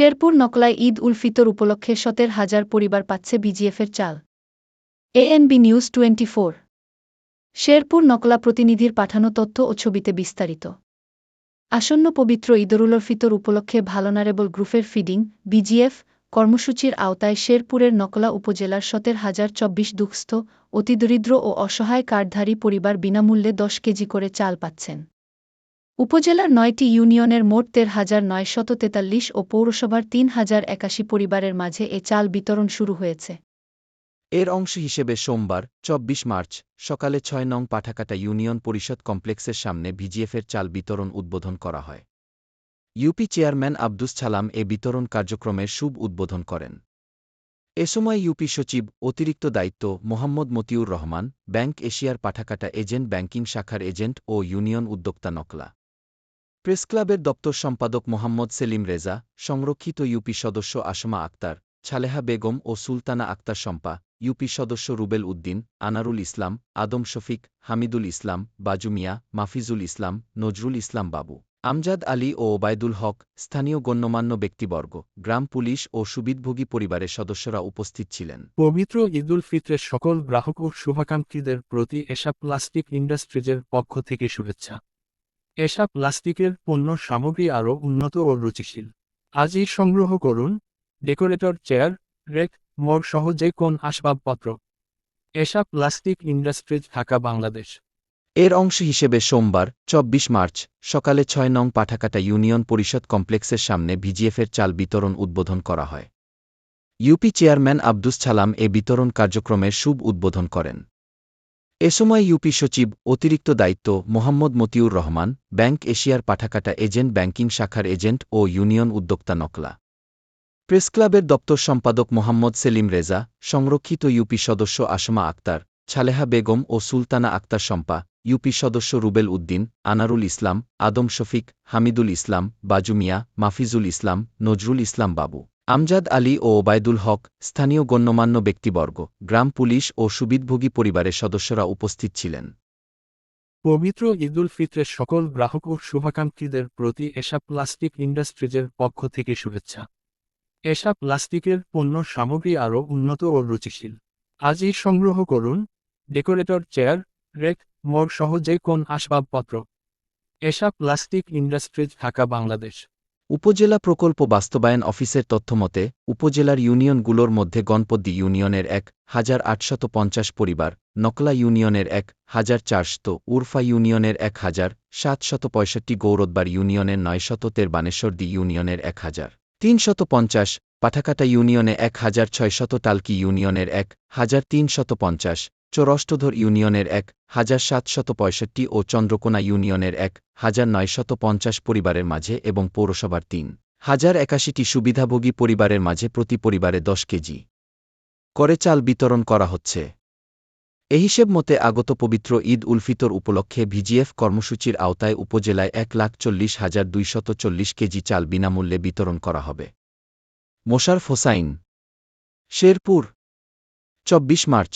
শেরপুর নকলায় ঈদ উল ফিতর উপলক্ষে সতের হাজার পরিবার পাচ্ছে বিজিএফের চাল। ANB news twenty four Sherpur Nakla প্রতিনিধির পাঠানো তথ্য ও ছবিতে বিস্তারিত। আসন্ন পবিত্র ঈদরুল ফিতর উপলক্ষে ভালনারেবল গ্রুপের ফিডিং, বিজিএফ, কর্মসূচির আওতায় শেরপুরের নকলা উপজেলার সতের হাজার চব্বিশ দুঃস্থ অতিদরিদ্র ও অসহায় কার্ডধারী পরিবার বিনামূল্যে দশ কেজি করে চাল পাচ্ছেন। উপজেলার নয়টি ইউনিয়নের মোট তের হাজার নয়শত তেতাল্লিশ ও পৌরসভার তিন হাজার একাশি পরিবারের মাঝে এ চাল বিতরণ শুরু হয়েছে। এর অংশ হিসেবে সোমবার, চব্বিশ মার্চ, সকালে ছয় নং পাঠাকাটা ইউনিয়ন পরিষদ কমপ্লেক্সের সামনে ভিজিএফের চাল বিতরণ উদ্বোধন করা হয়। ইউপি চেয়ারম্যান আব্দুস ছালাম এ বিতরণ কার্যক্রমের শুভ উদ্বোধন করেন। এ সময় ইউপি সচিব অতিরিক্ত দায়িত্ব মোহাম্মদ মতিউর রহমান, ব্যাংক এশিয়ার পাঠাকাটা এজেন্ট ব্যাংকিং শাখার এজেন্ট ও ইউনিয়ন উদ্যোক্তা নকলা। প্রেসক্লাবের দপ্তর সম্পাদক মোহাম্মদ সেলিম রেজা, সংরক্ষিত ইউপি সদস্য আসমা আক্তার ছালেহা বেগম ও সুলতানা আক্তার সম্পা ইউপি সদস্য রুবেল উদ্দিন, আনারুল ইসলাম, আদম শফিক, হামিদুল ইসলাম বাজুমিয়া মাফিজুল ইসলাম, নজরুল ইসলাম বাবু, আমজাদ আলী ও ওবায়দুল হক, স্থানীয় গণ্যমান্য ব্যক্তিবর্গ, গ্রাম পুলিশ ও সুবিধভোগী পরিবারের সদস্যরা উপস্থিত ছিলেন। পবিত্র ঈদুল ফিতরের সকল গ্রাহক ও শুভাকাঙ্ক্ষীদের প্রতি এসা প্লাস্টিক ইন্ডাস্ট্রিজের পক্ষ থেকে শুভেচ্ছা। এসা প্লাস্টিকের পণ্য সামগ্রী আরও উন্নত ও রুচিশীল। আজই সংগ্রহ করুন, ডেকোরেটর, চেয়ার, রেক মগ সহ যে কোন আসবাবপত্র। এসা প্লাস্টিক ইন্ডাস্ট্রিজ ঢাকা, বাংলাদেশ। এর অংশ হিসেবে সোমবার, চব্বিশ মার্চ, সকালে ছয় নং পাঠাকাটা ইউনিয়ন পরিষদ কমপ্লেক্সের সামনে ভিজিএফের চাল বিতরণ উদ্বোধন করা হয়। ইউপি চেয়ারম্যান আব্দুস ছালাম এ বিতরণ কার্যক্রমের শুভ উদ্বোধন করেন। এ সময় ইউপি সচিব অতিরিক্ত দায়িত্ব মোহাম্মদ মতিউর রহমান, ব্যাংক এশিয়ার পাঠাকাটা এজেন্ট, ব্যাংকিং শাখার এজেন্ট ও ইউনিয়ন উদ্যোক্তা নকলা। প্রেসক্লাবের দপ্তর সম্পাদক মোহাম্মদ সেলিম রেজা, সংরক্ষিত ইউপি সদস্য আসমা আক্তার, ছালেহা বেগম ও সুলতানা আক্তার শম্পা, ইউপি সদস্য রুবেল উদ্দিন, আনারুল ইসলাম, আদম শফিক, হামিদুল ইসলাম বাজুমিয়া মাফিজুল ইসলাম, নজরুল ইসলাম বাবু। আমজাদ আলী ও ওবায়দুল হক, স্থানীয় গণ্যমান্য ব্যক্তিবর্গ, গ্রাম পুলিশ ও সুবিধভোগী পরিবারের সদস্যরা উপস্থিত ছিলেন। পবিত্র ঈদুল ফিতরের সকল গ্রাহক ও শুভাকাঙ্ক্ষীদের প্রতি এসা প্লাস্টিক ইন্ডাস্ট্রিজের পক্ষ থেকে শুভেচ্ছা। এসা প্লাস্টিকের পণ্য সামগ্রী আরও উন্নত ও রুচিশীল। আজই সংগ্রহ করুন, ডেকোরেটর, চেয়ার, রেক মগ সহ যে কোন আসবাবপত্র। এসা প্লাস্টিক ইন্ডাস্ট্রিজ, ঢাকা, বাংলাদেশ। উপজেলা প্রকল্প বাস্তবায়ন অফিসের তথ্যমতে, উপজেলার ইউনিয়নগুলোর মধ্যে গণপদ্দি ইউনিয়নের এক, হাজার আটশত পঞ্চাশ পরিবার, নকলা ইউনিয়নের এক, হাজার চারশত, উরফা ইউনিয়নের এক, হাজার সাতশত পঁয়ষট্টি, গৌরদবার ইউনিয়নের নয়শত তের বানেশ্বরদি ইউনিয়নের এক, হাজার তিনশত পঞ্চাশ, পাঠাকাটা ইউনিয়নে এক, হাজার ছয়শত, টালকি ইউনিয়নের এক, হাজার তিনশত পঞ্চাশ চৌরষ্টধর ইউনিয়নের এক, হাজার সাতশত পঁয়ষট্টি ও চন্দ্রকোনা ইউনিয়নের এক, হাজার নয়শত পঞ্চাশ পরিবারের মাঝে এবং পৌরসভার তিন, হাজার একাশিটি সুবিধাভোগী পরিবারের মাঝে প্রতি পরিবারে দশ কেজি করে চাল বিতরণ করা হচ্ছে। এ হিসেব মতে আগত পবিত্র ঈদ উল ফিতর উপলক্ষে ভিজিএফ কর্মসূচির আওতায় উপজেলায় এক লাখ চল্লিশ হাজার দুইশত চল্লিশ কেজি চাল বিনামূল্যে বিতরণ করা হবে। মোশারফ হোসাইন, শেরপুর, চব্বিশ মার্চ।